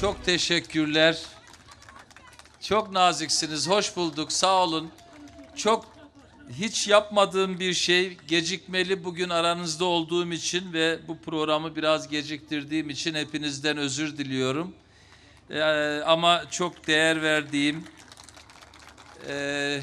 Çok teşekkürler. Çok naziksiniz. Hoş bulduk. Sağ olun. Çok hiç yapmadığım bir şey gecikmeli bugün aranızda olduğum için ve bu programı biraz geciktirdiğim için hepinizden özür diliyorum. Ee, ama çok değer verdiğim e,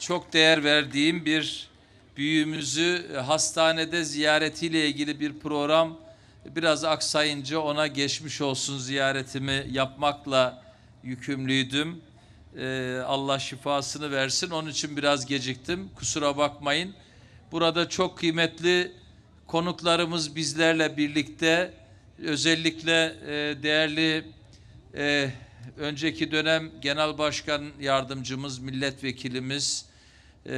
çok değer verdiğim bir büyüğümüzü hastanede ziyaretiyle ilgili bir program biraz aksayınca ona geçmiş olsun ziyaretimi yapmakla yükümlüydüm. Ee, Allah şifasını versin. Onun için biraz geciktim. Kusura bakmayın. Burada çok kıymetli konuklarımız bizlerle birlikte. Özellikle e, değerli e, önceki dönem Genel Başkan Yardımcımız, milletvekilimiz e,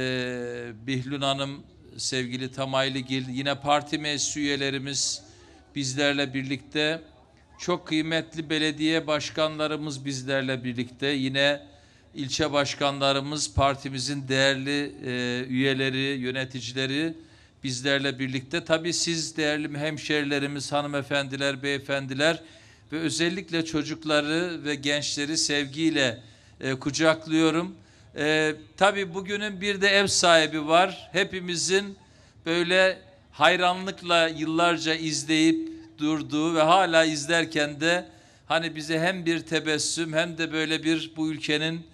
Bihlun Hanım, sevgili Tamaylıgil, yine parti meclis üyelerimiz bizlerle birlikte. Çok kıymetli belediye başkanlarımız bizlerle birlikte. Yine ilçe başkanlarımız, partimizin değerli e, üyeleri, yöneticileri bizlerle birlikte. Tabii siz değerli hemşerilerimiz, hanımefendiler, beyefendiler ve özellikle çocukları ve gençleri sevgiyle e, kucaklıyorum. E, tabii bugünün bir de ev sahibi var. Hepimizin böyle hayranlıkla yıllarca izleyip durduğu ve hala izlerken de hani bize hem bir tebessüm hem de böyle bir bu ülkenin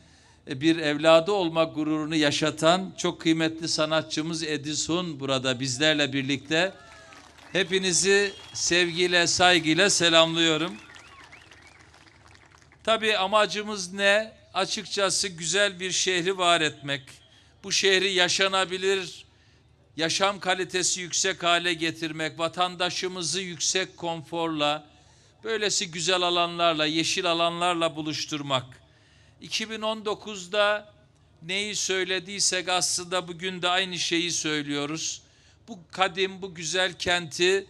e, bir evladı olmak gururunu yaşatan çok kıymetli sanatçımız Edison burada bizlerle birlikte. Hepinizi sevgiyle, saygıyla selamlıyorum. Tabii amacımız ne? Açıkçası güzel bir şehri var etmek. Bu şehri yaşanabilir, yaşam kalitesi yüksek hale getirmek, vatandaşımızı yüksek konforla, böylesi güzel alanlarla, yeşil alanlarla buluşturmak. 2019'da neyi söylediysek aslında bugün de aynı şeyi söylüyoruz. Bu kadim, bu güzel kenti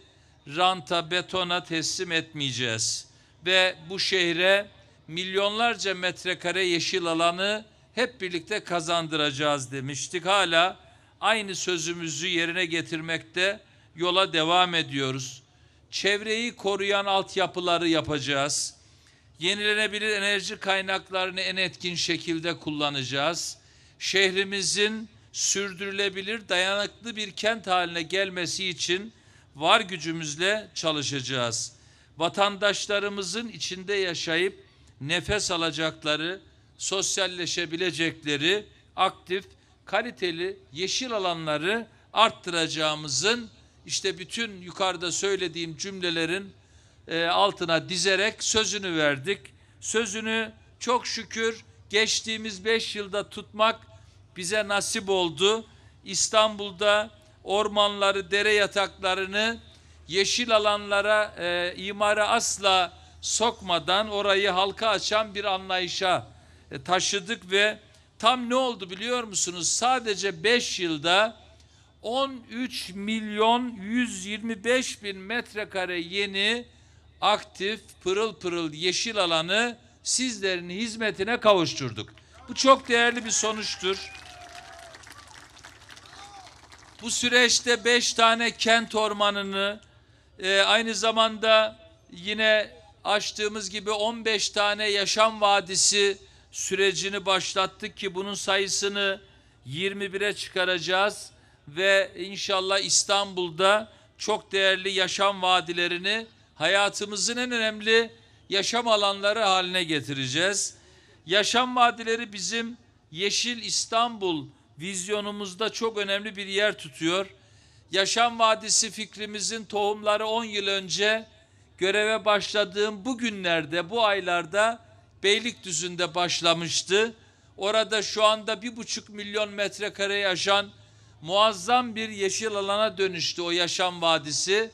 ranta, betona teslim etmeyeceğiz. Ve bu şehre milyonlarca metrekare yeşil alanı hep birlikte kazandıracağız demiştik. Hala aynı sözümüzü yerine getirmekte yola devam ediyoruz. Çevreyi koruyan altyapıları yapacağız. Yenilenebilir enerji kaynaklarını en etkin şekilde kullanacağız. Şehrimizin sürdürülebilir, dayanıklı bir kent haline gelmesi için var gücümüzle çalışacağız. Vatandaşlarımızın içinde yaşayıp nefes alacakları, sosyalleşebilecekleri aktif, kaliteli yeşil alanları arttıracağımızın işte bütün yukarıda söylediğim cümlelerin e, altına dizerek sözünü verdik. Sözünü çok şükür geçtiğimiz beş yılda tutmak bize nasip oldu. İstanbul'da ormanları, dere yataklarını yeşil alanlara, e, imara asla sokmadan orayı halka açan bir anlayışa e, taşıdık ve tam ne oldu biliyor musunuz? Sadece 5 yılda 13 milyon 125 bin metrekare yeni aktif pırıl pırıl yeşil alanı sizlerin hizmetine kavuşturduk. Bu çok değerli bir sonuçtur. Bu süreçte beş tane kent ormanını e, aynı zamanda yine açtığımız gibi 15 tane yaşam vadisi sürecini başlattık ki bunun sayısını 21'e çıkaracağız ve inşallah İstanbul'da çok değerli yaşam vadilerini hayatımızın en önemli yaşam alanları haline getireceğiz. Yaşam vadileri bizim Yeşil İstanbul vizyonumuzda çok önemli bir yer tutuyor. Yaşam Vadisi fikrimizin tohumları 10 yıl önce göreve başladığım bu günlerde, bu aylarda Beylikdüzü'nde başlamıştı. Orada şu anda bir buçuk milyon metrekare yaşan muazzam bir yeşil alana dönüştü o yaşam vadisi.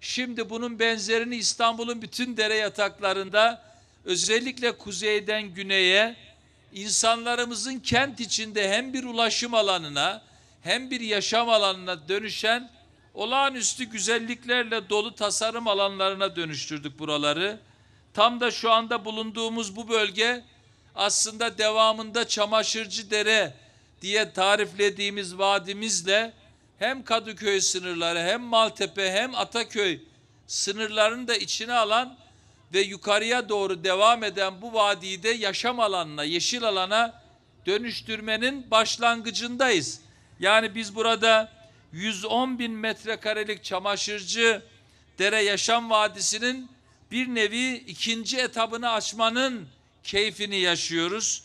Şimdi bunun benzerini İstanbul'un bütün dere yataklarında özellikle kuzeyden güneye insanlarımızın kent içinde hem bir ulaşım alanına hem bir yaşam alanına dönüşen olağanüstü güzelliklerle dolu tasarım alanlarına dönüştürdük buraları. Tam da şu anda bulunduğumuz bu bölge aslında devamında Çamaşırcı Dere diye tariflediğimiz vadimizle hem Kadıköy sınırları hem Maltepe hem Ataköy sınırlarını da içine alan ve yukarıya doğru devam eden bu vadiyi de yaşam alanına, yeşil alana dönüştürmenin başlangıcındayız. Yani biz burada 110 bin metrekarelik çamaşırcı Dere Yaşam Vadisi'nin bir nevi ikinci etabını açmanın keyfini yaşıyoruz.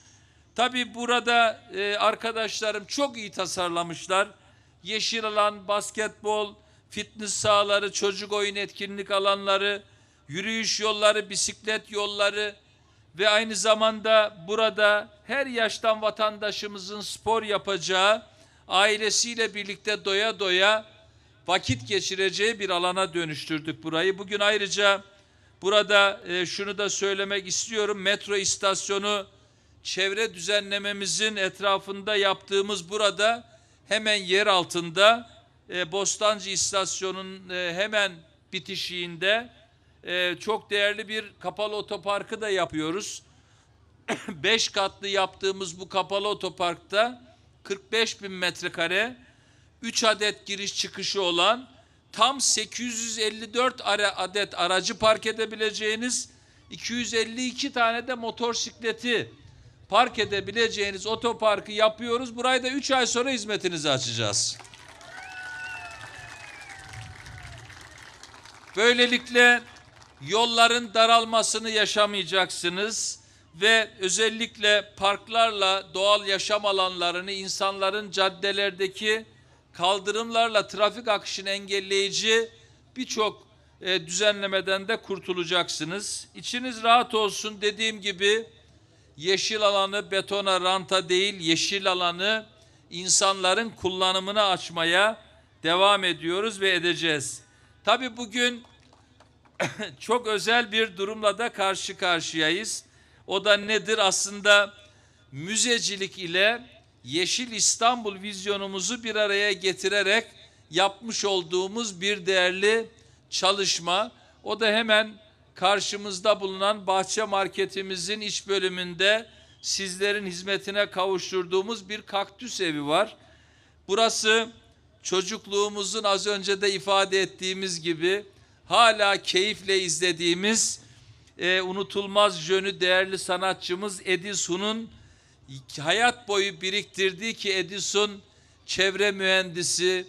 Tabii burada e, arkadaşlarım çok iyi tasarlamışlar. Yeşil alan, basketbol, fitness sahaları, çocuk oyun etkinlik alanları, yürüyüş yolları, bisiklet yolları ve aynı zamanda burada her yaştan vatandaşımızın spor yapacağı, ailesiyle birlikte doya doya vakit geçireceği bir alana dönüştürdük burayı. Bugün ayrıca burada e, şunu da söylemek istiyorum. Metro istasyonu çevre düzenlememizin etrafında yaptığımız burada hemen yer altında e, Bostancı istasyonun e, hemen bitişiğinde çok değerli bir kapalı otoparkı da yapıyoruz. 5 katlı yaptığımız bu kapalı otoparkta 45 bin metrekare 3 adet giriş çıkışı olan tam 854 ara- adet aracı park edebileceğiniz 252 tane de motosikleti park edebileceğiniz otoparkı yapıyoruz. Burayı da 3 ay sonra hizmetinize açacağız. Böylelikle yolların daralmasını yaşamayacaksınız ve özellikle parklarla doğal yaşam alanlarını insanların caddelerdeki kaldırımlarla trafik akışını engelleyici birçok e, düzenlemeden de kurtulacaksınız. İçiniz rahat olsun dediğim gibi yeşil alanı betona ranta değil yeşil alanı insanların kullanımına açmaya devam ediyoruz ve edeceğiz. Tabii bugün çok özel bir durumla da karşı karşıyayız. O da nedir? Aslında müzecilik ile Yeşil İstanbul vizyonumuzu bir araya getirerek yapmış olduğumuz bir değerli çalışma. O da hemen karşımızda bulunan bahçe marketimizin iç bölümünde sizlerin hizmetine kavuşturduğumuz bir kaktüs evi var. Burası çocukluğumuzun az önce de ifade ettiğimiz gibi hala keyifle izlediğimiz e, unutulmaz jönü değerli sanatçımız Edison'un hayat boyu biriktirdiği ki Edison çevre mühendisi,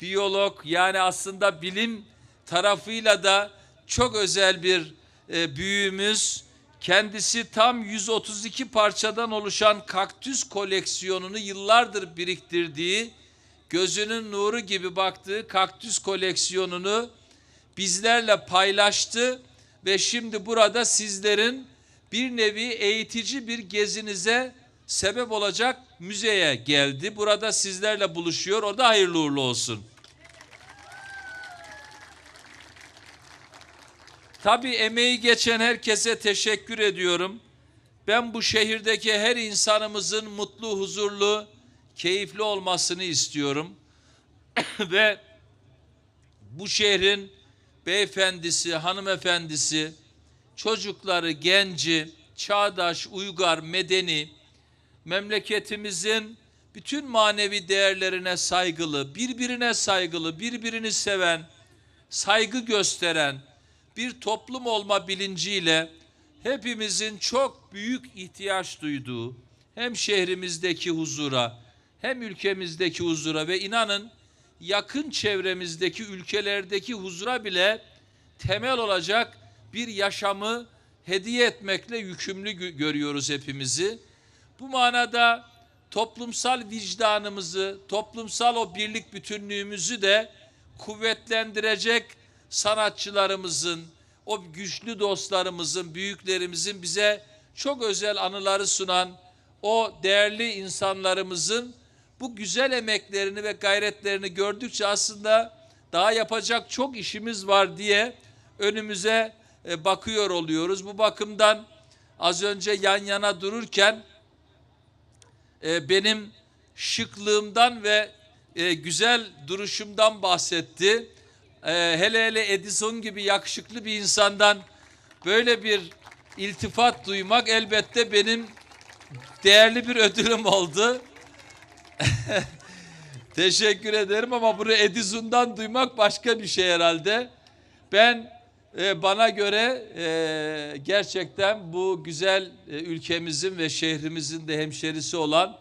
biyolog yani aslında bilim tarafıyla da çok özel bir e, büyüğümüz. Kendisi tam 132 parçadan oluşan kaktüs koleksiyonunu yıllardır biriktirdiği, gözünün nuru gibi baktığı kaktüs koleksiyonunu bizlerle paylaştı ve şimdi burada sizlerin bir nevi eğitici bir gezinize sebep olacak müzeye geldi. Burada sizlerle buluşuyor. O da hayırlı uğurlu olsun. Tabii emeği geçen herkese teşekkür ediyorum. Ben bu şehirdeki her insanımızın mutlu, huzurlu, keyifli olmasını istiyorum. Ve bu şehrin beyefendisi, hanımefendisi, çocukları, genci, çağdaş, uygar, medeni, memleketimizin bütün manevi değerlerine saygılı, birbirine saygılı, birbirini seven, saygı gösteren bir toplum olma bilinciyle hepimizin çok büyük ihtiyaç duyduğu hem şehrimizdeki huzura hem ülkemizdeki huzura ve inanın yakın çevremizdeki ülkelerdeki huzura bile temel olacak bir yaşamı hediye etmekle yükümlü gö- görüyoruz hepimizi. Bu manada toplumsal vicdanımızı, toplumsal o birlik bütünlüğümüzü de kuvvetlendirecek sanatçılarımızın, o güçlü dostlarımızın, büyüklerimizin bize çok özel anıları sunan o değerli insanlarımızın bu güzel emeklerini ve gayretlerini gördükçe aslında daha yapacak çok işimiz var diye önümüze e, bakıyor oluyoruz. Bu bakımdan az önce yan yana dururken e, benim şıklığımdan ve e, güzel duruşumdan bahsetti. E, hele hele Edison gibi yakışıklı bir insandan böyle bir iltifat duymak elbette benim değerli bir ödülüm oldu. Teşekkür ederim ama bunu Edison'dan duymak başka bir şey herhalde. Ben e, bana göre e, gerçekten bu güzel e, ülkemizin ve şehrimizin de hemşerisi olan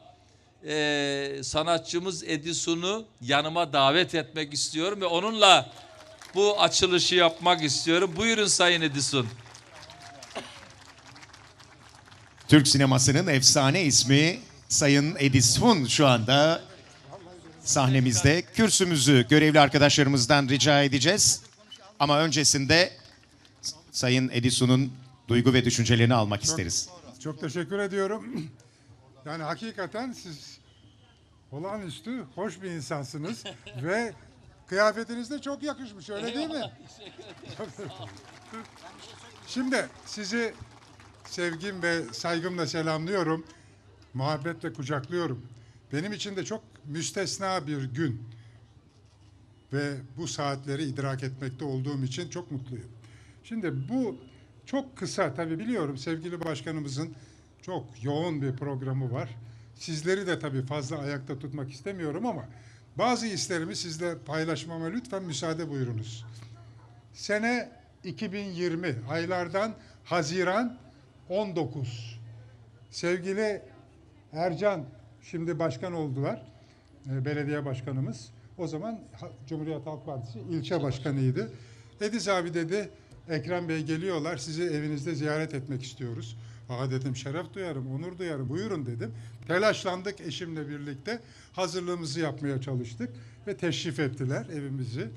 e, sanatçımız Edison'u yanıma davet etmek istiyorum ve onunla bu açılışı yapmak istiyorum. Buyurun Sayın Edison. Türk sinemasının efsane ismi Sayın Edison şu anda sahnemizde. Kürsümüzü görevli arkadaşlarımızdan rica edeceğiz. Ama öncesinde Sayın Edison'un duygu ve düşüncelerini almak isteriz. Çok teşekkür ediyorum. Yani hakikaten siz olağanüstü hoş bir insansınız ve kıyafetiniz de çok yakışmış öyle değil mi? Şimdi sizi sevgim ve saygımla selamlıyorum. Muhabbetle kucaklıyorum. Benim için de çok müstesna bir gün ve bu saatleri idrak etmekte olduğum için çok mutluyum. Şimdi bu çok kısa tabii biliyorum sevgili başkanımızın çok yoğun bir programı var. Sizleri de tabii fazla ayakta tutmak istemiyorum ama bazı hislerimi sizle paylaşmama lütfen müsaade buyurunuz. Sene 2020 aylardan Haziran 19. Sevgili Ercan şimdi başkan oldular. e, Belediye başkanımız. O zaman Cumhuriyet Halk Partisi ilçe başkanıydı. Ediz abi dedi Ekrem Bey geliyorlar sizi evinizde ziyaret etmek istiyoruz. Aa dedim şeref duyarım, onur duyarım buyurun dedim. Telaşlandık eşimle birlikte hazırlığımızı yapmaya çalıştık ve teşrif ettiler evimizi.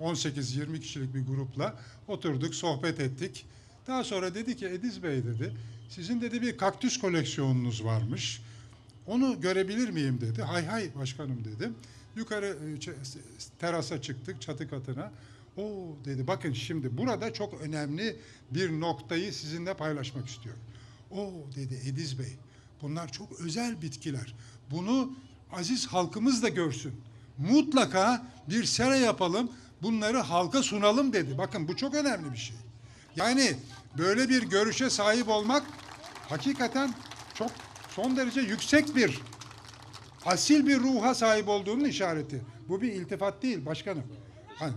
18-20 kişilik bir grupla oturduk, sohbet ettik. Daha sonra dedi ki Ediz Bey dedi, sizin dedi bir kaktüs koleksiyonunuz varmış. Onu görebilir miyim dedi. Hay hay başkanım dedim. Yukarı e, terasa çıktık çatı katına. O dedi bakın şimdi burada çok önemli bir noktayı sizinle paylaşmak istiyorum. O dedi Ediz Bey bunlar çok özel bitkiler. Bunu aziz halkımız da görsün. Mutlaka bir sera yapalım bunları halka sunalım dedi. Bakın bu çok önemli bir şey. Yani böyle bir görüşe sahip olmak hakikaten çok son derece yüksek bir asil bir ruha sahip olduğunun işareti. Bu bir iltifat değil başkanım. Hani,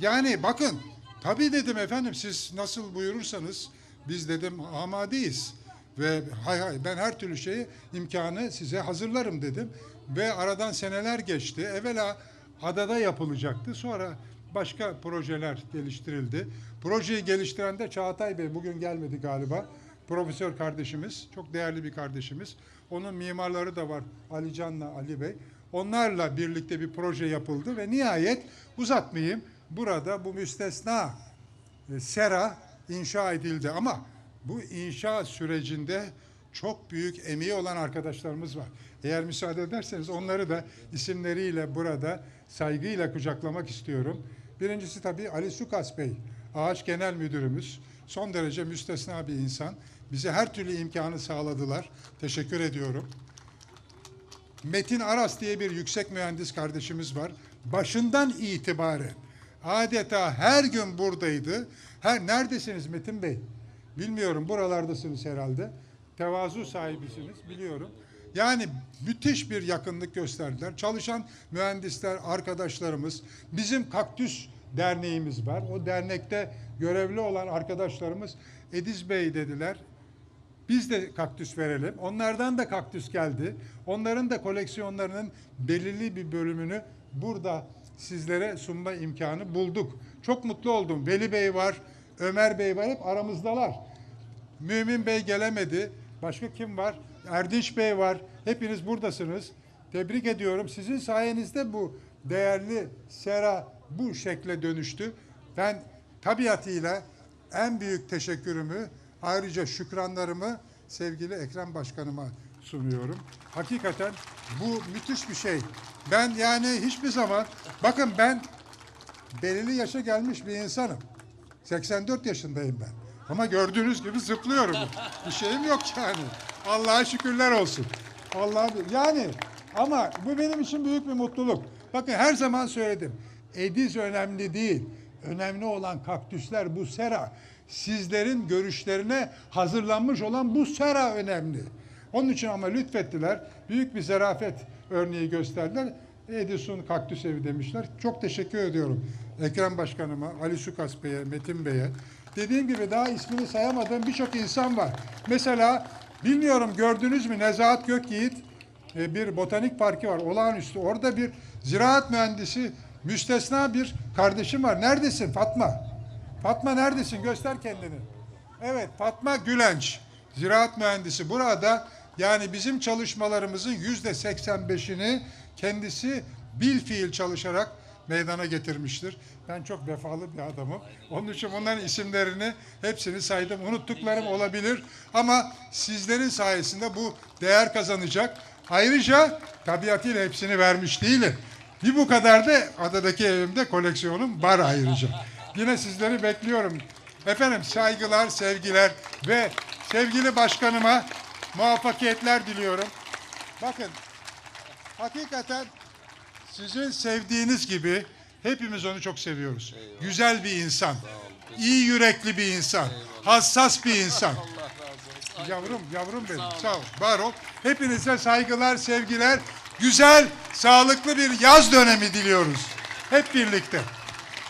yani bakın tabii dedim efendim siz nasıl buyurursanız biz dedim amadeyiz. Ve hay hay ben her türlü şeyi imkanı size hazırlarım dedim. Ve aradan seneler geçti. Evvela adada yapılacaktı. Sonra başka projeler geliştirildi. Projeyi geliştiren de Çağatay Bey bugün gelmedi galiba. Profesör kardeşimiz, çok değerli bir kardeşimiz. Onun mimarları da var Ali Can'la Ali Bey. Onlarla birlikte bir proje yapıldı ve nihayet uzatmayayım. Burada bu müstesna e, sera inşa edildi ama bu inşa sürecinde çok büyük emeği olan arkadaşlarımız var. Eğer müsaade ederseniz onları da isimleriyle burada saygıyla kucaklamak istiyorum. Birincisi tabii Ali Sukas Bey, Ağaç Genel Müdürümüz. Son derece müstesna bir insan. Bize her türlü imkanı sağladılar. Teşekkür ediyorum. Metin Aras diye bir yüksek mühendis kardeşimiz var. Başından itibaren adeta her gün buradaydı. Her neredesiniz Metin Bey? Bilmiyorum buralardasınız herhalde. Tevazu sahibisiniz biliyorum. Yani müthiş bir yakınlık gösterdiler. Çalışan mühendisler, arkadaşlarımız, bizim Kaktüs Derneğimiz var. O dernekte görevli olan arkadaşlarımız Ediz Bey dediler. Biz de kaktüs verelim. Onlardan da kaktüs geldi. Onların da koleksiyonlarının belirli bir bölümünü burada sizlere sunma imkanı bulduk. Çok mutlu oldum. Veli Bey var, Ömer Bey var hep aramızdalar. Mümin Bey gelemedi. Başka kim var? Erdinç Bey var. Hepiniz buradasınız. Tebrik ediyorum. Sizin sayenizde bu değerli sera bu şekle dönüştü. Ben tabiatıyla en büyük teşekkürümü ayrıca şükranlarımı sevgili Ekrem Başkanıma sunuyorum. Hakikaten bu müthiş bir şey. Ben yani hiçbir zaman bakın ben belirli yaşa gelmiş bir insanım. 84 yaşındayım ben. Ama gördüğünüz gibi zıplıyorum. Bir şeyim yok yani. Allah'a şükürler olsun. Allah'a yani ama bu benim için büyük bir mutluluk. Bakın her zaman söyledim. Ediz önemli değil. Önemli olan kaktüsler bu sera. Sizlerin görüşlerine hazırlanmış olan bu sera önemli. Onun için ama lütfettiler. Büyük bir zarafet örneği gösterdiler. Edison Kaktüs Evi demişler. Çok teşekkür ediyorum Ekrem Başkanıma, Ali Sukas Bey'e, Metin Bey'e. Dediğim gibi daha ismini sayamadığım birçok insan var. Mesela bilmiyorum gördünüz mü Nezahat Gökyiğit e, bir botanik parkı var olağanüstü. Orada bir ziraat mühendisi müstesna bir kardeşim var. Neredesin Fatma? Fatma neredesin? Göster kendini. Evet Fatma Gülenç. Ziraat mühendisi burada yani bizim çalışmalarımızın yüzde 85'ini kendisi bil fiil çalışarak meydana getirmiştir. Ben çok vefalı bir adamım. Onun için bunların isimlerini hepsini saydım. Unuttuklarım olabilir ama sizlerin sayesinde bu değer kazanacak. Ayrıca tabiatıyla hepsini vermiş değilim. Bir bu kadar da adadaki evimde koleksiyonum var ayrıca. Yine sizleri bekliyorum. Efendim saygılar, sevgiler ve sevgili başkanıma muvaffakiyetler diliyorum. Bakın hakikaten sizin sevdiğiniz gibi hepimiz onu çok seviyoruz. Güzel bir insan, iyi yürekli bir insan, hassas bir insan. Yavrum, yavrum benim. Sağ ol, var ol. Hepinize saygılar, sevgiler. Güzel, sağlıklı bir yaz dönemi diliyoruz. Hep birlikte.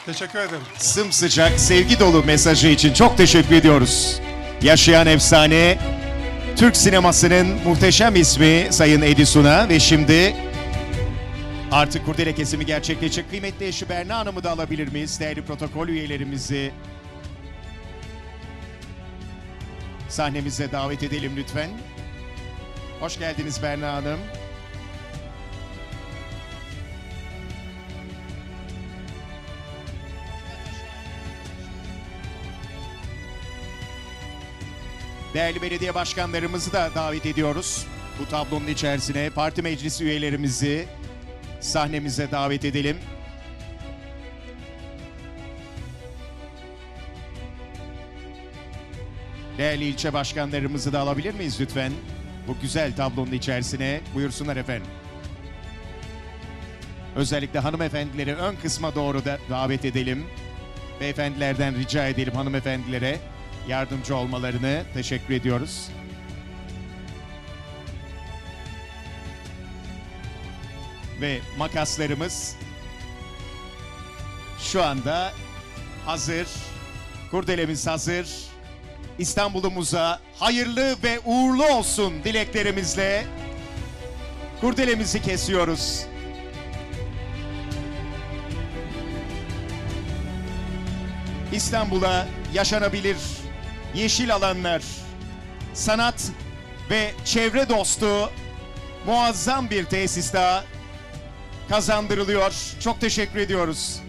Teşekkür ederim. Sımsıcak, sevgi dolu mesajı için çok teşekkür ediyoruz. Yaşayan efsane, Türk sinemasının muhteşem ismi Sayın Edison'a ve şimdi artık kurdele kesimi gerçekleşecek. Kıymetli eşi Berna Hanım'ı da alabilir miyiz? Değerli protokol üyelerimizi sahnemize davet edelim lütfen. Hoş geldiniz Berna Hanım. Değerli belediye başkanlarımızı da davet ediyoruz. Bu tablonun içerisine parti meclisi üyelerimizi sahnemize davet edelim. Değerli ilçe başkanlarımızı da alabilir miyiz lütfen? Bu güzel tablonun içerisine buyursunlar efendim. Özellikle hanımefendileri ön kısma doğru da davet edelim. Beyefendilerden rica edelim hanımefendilere yardımcı olmalarını teşekkür ediyoruz. Ve makaslarımız şu anda hazır. Kurdelemiz hazır. İstanbul'umuza hayırlı ve uğurlu olsun dileklerimizle kurdelemizi kesiyoruz. İstanbul'a yaşanabilir yeşil alanlar, sanat ve çevre dostu muazzam bir tesis daha kazandırılıyor. Çok teşekkür ediyoruz.